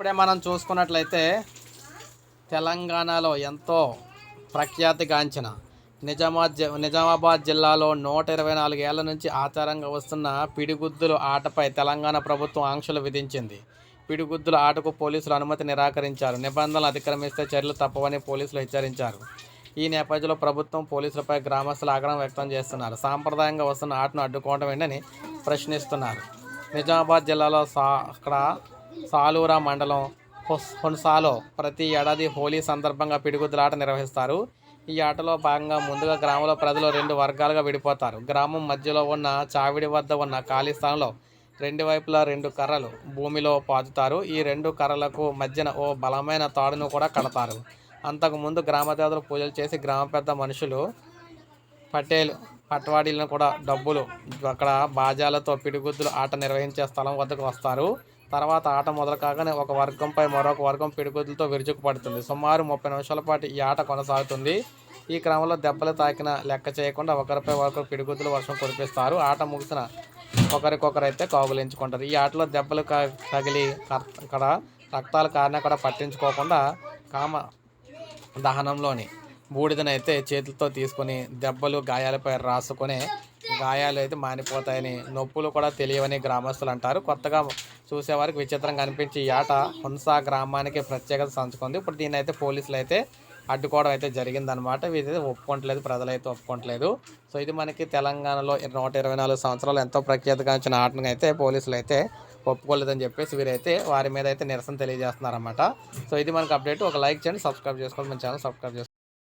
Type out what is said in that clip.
ఇప్పుడే మనం చూసుకున్నట్లయితే తెలంగాణలో ఎంతో ప్రఖ్యాతిగాంచిన నిజామాబాద్ జి- నిజామాబాద్ జిల్లాలో నూట ఇరవై నాలుగేళ్ళ నుంచి ఆచారంగా వస్తున్న పిడిగుద్దుల ఆటపై తెలంగాణ ప్రభుత్వం ఆంక్షలు విధించింది. పిడిగుద్దుల ఆటకు పోలీసులు అనుమతి నిరాకరించారు. నిబంధనలు అతిక్రమిస్తే చర్యలు తప్పవని పోలీసులు హెచ్చరించారు. ఈ నేపథ్యంలో ప్రభుత్వం పోలీసులపై గ్రామస్తులు ఆగ్రహం వ్యక్తం చేస్తున్నారు. సాంప్రదాయంగా వస్తున్న ఆటను అడ్డుకోవడం ఏంటని ప్రశ్నిస్తున్నారు. నిజామాబాద్ జిల్లాలో సా అక్కడ సాలూరా మండలం హొన్సాలో ప్రతి ఏడాది హోలీ సందర్భంగా పిడిగుద్దుల ఆట నిర్వహిస్తారు. ఈ ఆటలో భాగంగా ముందుగా గ్రామంలో ప్రజలు రెండు వర్గాలుగా విడిపోతారు. గ్రామం మధ్యలో ఉన్న చావిడి వద్ద ఉన్న ఖాళీ స్థలంలో రెండు వైపులా రెండు కర్రలు భూమిలో పాతుతారు. ఈ రెండు కర్రలకు మధ్యన ఓ బలమైన తాడును కూడా కడతారు. అంతకుముందు గ్రామ దేవతలు పూజలు చేసి గ్రామ పెద్ద మనుషులు పటేల్ పట్వాడీలను కూడా డబ్బులు అక్కడ బాజాలతో పిడిగుద్దులు ఆట నిర్వహించే స్థలం వద్దకు వస్తారు. తర్వాత ఆట మొదలు కాగానే ఒక వర్గంపై మరొక వర్గం పిడిగుద్దులతో విరుచుకుపడుతుంది సుమారు ముప్పై నిమిషాల పాటు ఈ ఆట కొనసాగుతుంది. ఈ క్రమంలో దెబ్బలు తాకిన లెక్క చేయకుండా ఒకరిపై ఒకరు పిడిగుద్దులు వర్షం కురిపిస్తారు. ఆట ముగిసిన ఒకరికొకరైతే కౌగులించుకుంటారు. ఈ ఆటలో దెబ్బలు క- తగిలి అక్కడ రక్తాలు కారణం కూడా పట్టించుకోకుండా కామ దహనంలోని బూడిదనైతే చేతులతో తీసుకొని దెబ్బలు గాయాలపై రాసుకొని గాయాలు అయితే మానిపోతాయని నొప్పులు కూడా తెలియవని గ్రామస్తులు అంటారు. కొత్తగా చూసేవారికి విచిత్రంగా కనిపించి ఈ ఆట హున్సా గ్రామానికి ప్రత్యేకత సంచుకుంది. ఇప్పుడు దీన్ని అయితే పోలీసులు అయితే అడ్డుకోవడం అయితే జరిగిందనమాట వీరైతే ఒప్పుకోవట్లేదు ప్రజలైతే ఒప్పుకోవట్లేదు. సో ఇది మనకి తెలంగాణలో నూట ఇరవై నాలుగు సంవత్సరాలు ఎంతో ప్రఖ్యాతిగాంచిన ఆటను అయితే పోలీసులు అయితే ఒప్పుకోలేదని చెప్పేసి వీరైతే వారి మీద అయితే నిరసన తెలియజేస్తున్నారన్నమాట. సో ఇది మనకి అప్డేట్. ఒక లైక్ చేయండి సబ్స్క్రైబ్ చేసుకోండి. మన ఛానల్ సబ్స్క్రైబ్ చేసుకోండి.